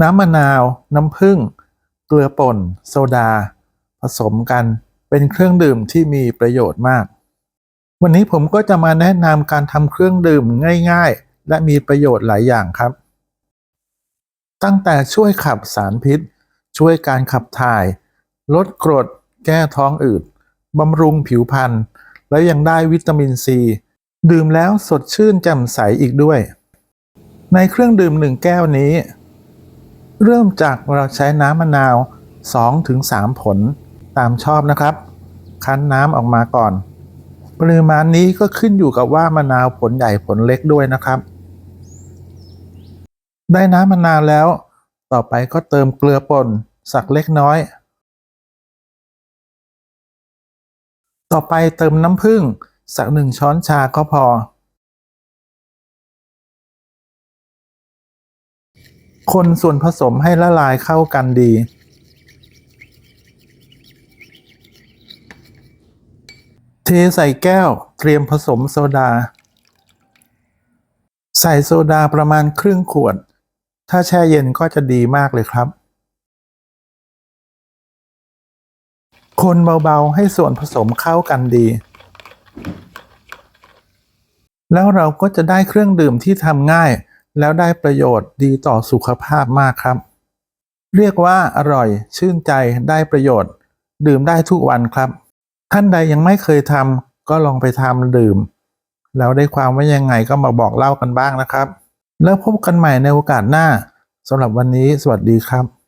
น้ำมะนาว น้ำผึ้ง เกลือป่น โซดา ผสมกันเป็นเครื่องดื่มที่มีประโยชน์มาก วันนี้ผมก็จะมาแนะนำการทำเครื่องดื่มง่าย ๆ และมีประโยชน์หลายอย่างครับ ตั้งแต่ช่วยขับสารพิษ ช่วยการขับถ่าย ลดกรด แก้ท้องอืดบำรุงผิวพรรณและยังได้วิตามินซี ดื่มแล้วสดชื่นแจ่มใสอีกด้วย ในเครื่องดื่มหนึ่งแก้วนี้ เริ่มจากเราใช้น้ำมะนาว 2-3 ผลตามชอบนะครับ คั้นน้ำออกมาก่อน ปริมาณนี้ก็ขึ้นอยู่กับว่ามะนาวผลใหญ่ผลเล็กด้วยนะครับ ได้น้ำมะนาวแล้ว ต่อไปก็เติมเกลือป่นสักเล็กน้อย ต่อไปเติมน้ำผึ้งสักหนึ่งช้อนชาก็พอ คนส่วนผสมให้ละลายเข้ากันดี เทใส่แก้วเตรียมผสมโซดา ใส่โซดาประมาณครึ่งขวด ถ้าแช่เย็นก็จะดีมากเลยครับ คนเบาๆให้ส่วนผสมเข้ากันดี แล้วเราก็จะได้เครื่องดื่มที่ทำง่าย แล้วได้ประโยชน์ดีต่อสุขภาพมากครับ เรียกว่าอร่อยชื่นใจได้ประโยชน์ ดื่มได้ทุกวันครับ ท่านใดยังไม่เคยทำก็ลองไปทำดื่ม แล้วได้ความว่ายังไงก็มาบอกเล่ากันบ้างนะครับ แล้วพบกันใหม่ในโอกาสหน้าสำหรับวันนี้สวัสดีครับ